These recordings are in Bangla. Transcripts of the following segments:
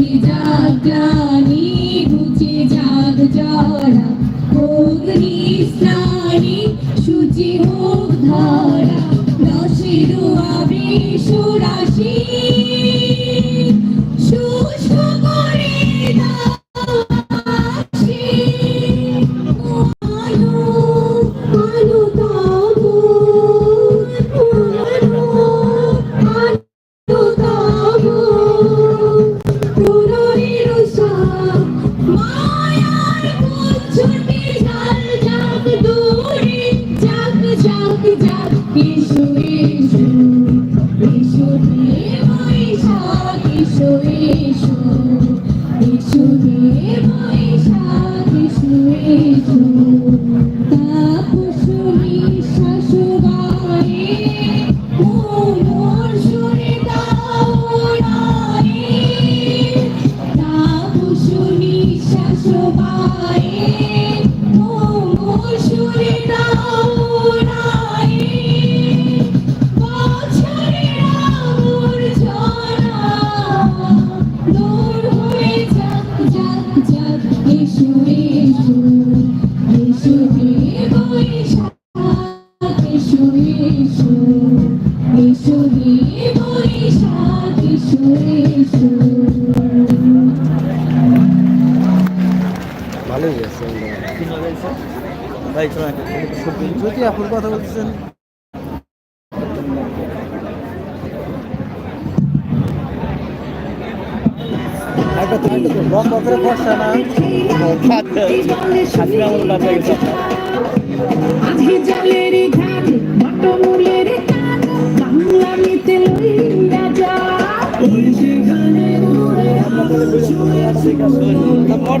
He died. itu tak ভালোই গেছে ভাই যদি আপনি কথা বলতেছেন একটা তো একটা তো রং বছরে বর্ষা না আমার আজকে জলের ঘাট বটমূলের কাঠ বাংলা নিতে লইয়া যা। ওই সেখানে দূরে আলো ছুঁয়েছে পর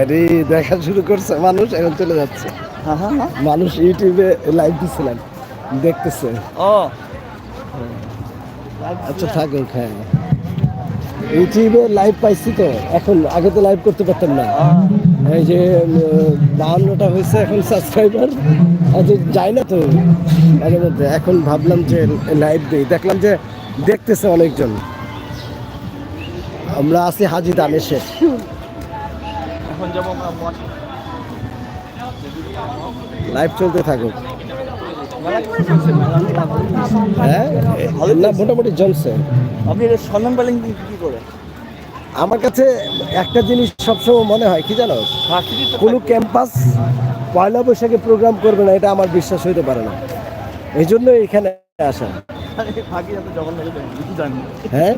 আরে দেখা শুরু করছে মানুষ এখন চলে যাচ্ছে। মানুষ ইউটিউবে লাইভ দিচ্ছিলেন দেখতেছে। ও। আচ্ছা থাকুক হ্যাঁ ইউটিউবে লাইভ পাইছি তো এখন আগে তো লাইভ করতে পারতাম না। এই যে বাহান্নটা হয়েছে এখন সাবস্ক্রাইবার আচ্ছা যাই না তো মাঝে মধ্যে। এখন ভাবলাম যে লাইভ দিই। দেখলাম যে দেখতেছে অনেকজন। আমরা আছি হাজি দানেশের। এখন যাব আমরা লাইভ চলতে থাকুক। হ্যাঁ? না মোটামুটি জমছে। আপনি এটা সন্ধান পেলেন কি কি করে? আমার কাছে একটা জিনিস সবসময় মনে হয় কি জানো? কোনো ক্যাম্পাস পয়লা বৈশাখে প্রোগ্রাম করবে না এটা আমার বিশ্বাস হইতে পারে না। এই জন্য এখানে আসা। হ্যাঁ?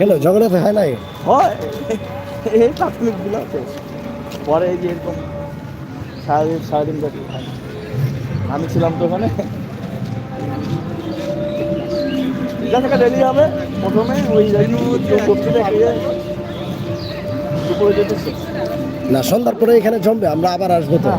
কেন? জগন্নাথ হয় নাই? হয়। এই প্রাথমিকগুলো আছে। পরে এই যে এরকম সারাদিন সারাদিন ব্যাপী আমি ছিলাম তো ওখানে। যা ডেলি হবে। প্রথমে ওই করতে খেয়ে দুপুরে যেতেছে না সন্ধ্যার পরে এখানে জমবে। আমরা আবার আসব তো।